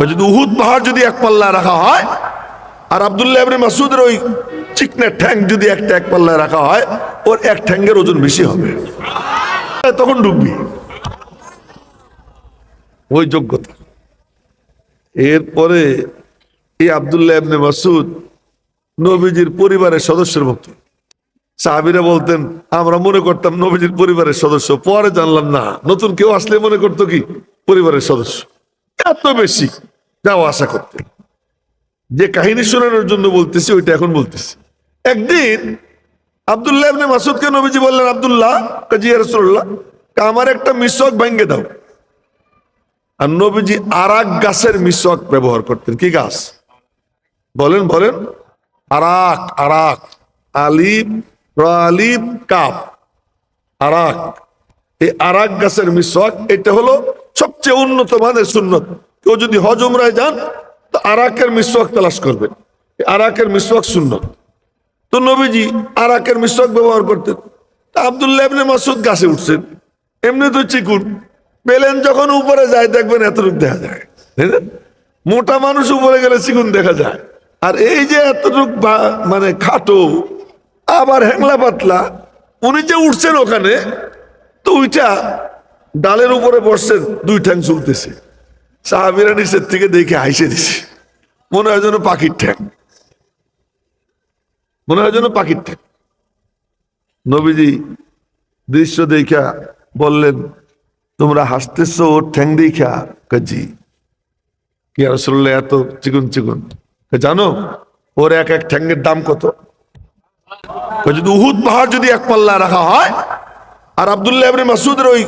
যদি উহুদ পাহাড় যদি এক পাল্লায় রাখা হয়, আর আব্দুল্লাহ মাসুদের ওই চিকনের ঠ্যাং যদি একটা এক পাল্লায় রাখা হয়, ওর এক ঠ্যাঙ্গের ওজন বেশি হবে। তখন ডুববি। ওই যোগ্যতা। এরপরে এই আব্দুল্লাহ ইবনে মাসুদ নবীজির পরিবারের সদস্যের মতো সাহাবিরা বলতেন, আমরা মনে করতাম নবীজির পরিবারের সদস্য, পরে জানলাম না। নতুন কেউ আসলে মনে করতো কি? পরিবারের সদস্য। এত বেশি। যাও আশা করতে। যে কাহিনী শোনানোর জন্য বলতেছি, ওইটা এখন বলতেছি। একদিন আব্দুল্লাহ ইবনে মাসুদকে নবীজি বললেন, আবদুল্লাহ কাজী রসুল্লাহ আমার একটা মিশক ভেঙ্গে দাও। আর নবীজি আরাক গাছের মিশক ব্যবহার করতেন। কি গাছ? বলেন বলেন। আরাক আরাক। আলিফ রালিফ কাপ। আরাক। এই আরাক গাছের মিশক এটা হলো সবচেয়ে উন্নত মানের সুন্নত। কেউ যদি হজমরায় যান, তো আরাকের মিশক তালাশ করবেন। আরাকের মিশক সুন্নত। তো নবীজি আরাকের মিশক ব্যবহার করতেন। তা আবদুল্লাহ ইবনে মাসুদ গাছে উঠছেন। এমনি তো চিকুন। পেলেন যখন উপরে যায়, দেখবেন এতটুকু দেখা যায়। মোটা মানুষ উপরে গেলে চিকুন দেখা যায়। আর এই যে এতটুক মানে খাটো, আবার হ্যাংলা পাতলা, উনি যে উঠছেন ওখানে, তো ওইটা ডালের উপরে বসছেন, দুই ঠ্যাং চলতেছে সাহাবিরা নিচের থেকে দেখে হাইসে দিছে। মনে হয় যেন পাখির ঠ্যাং। মনে হয় যেন পাখির ঠ্যাং। নবীজি দৃশ্য দেখা বললেন, তোমরা হাসতেছ ওর ঠ্যাং দেখা কাজি কি আসলে এত চিকুন চিকুন। জানো, ওর এক এক ঠ্যাঙ্গের দাম কত? যদি উহুদ পাহাড় যদি এক পাল্লা রাখা হয়, আর আব্দুল্লাহ মাসুদের ওই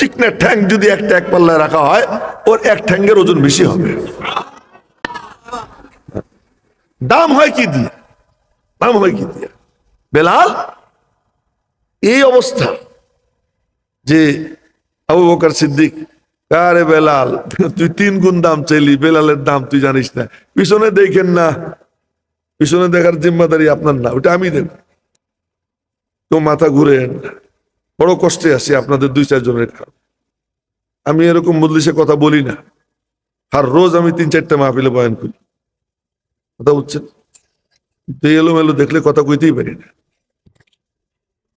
চিকনের ঠ্যাং যদি একটা এক পাল্লায় রাখা হয়, ওর এক ঠ্যাঙ্গের ওজন বেশি হবে। দাম হয় কি দিয়ে? দাম হয় কি দিয়ে? বেলাল, এই অবস্থা যে আবু বকর সিদ্দিক, আরে বেলাল, তুই তিন গুণ দাম চাইলি, বেলালের দাম তুই জানিস না। পিছনে দেখেন না, পিছনে দেখার জিম্মাদারি আপনার না, ওটা আমি দেব। তো মাথা ঘুরে বড় কষ্টে আছি, আপনাদের দুই চারজনের কারণ। আমি এরকম মজলিসে কথা বলি না। আর রোজ আমি তিন চারটা মাহফিলে বয়ান করি। কথা বুঝছেন? এলোমেলো এলো মেলো দেখলে কথা কইতেই পারি না।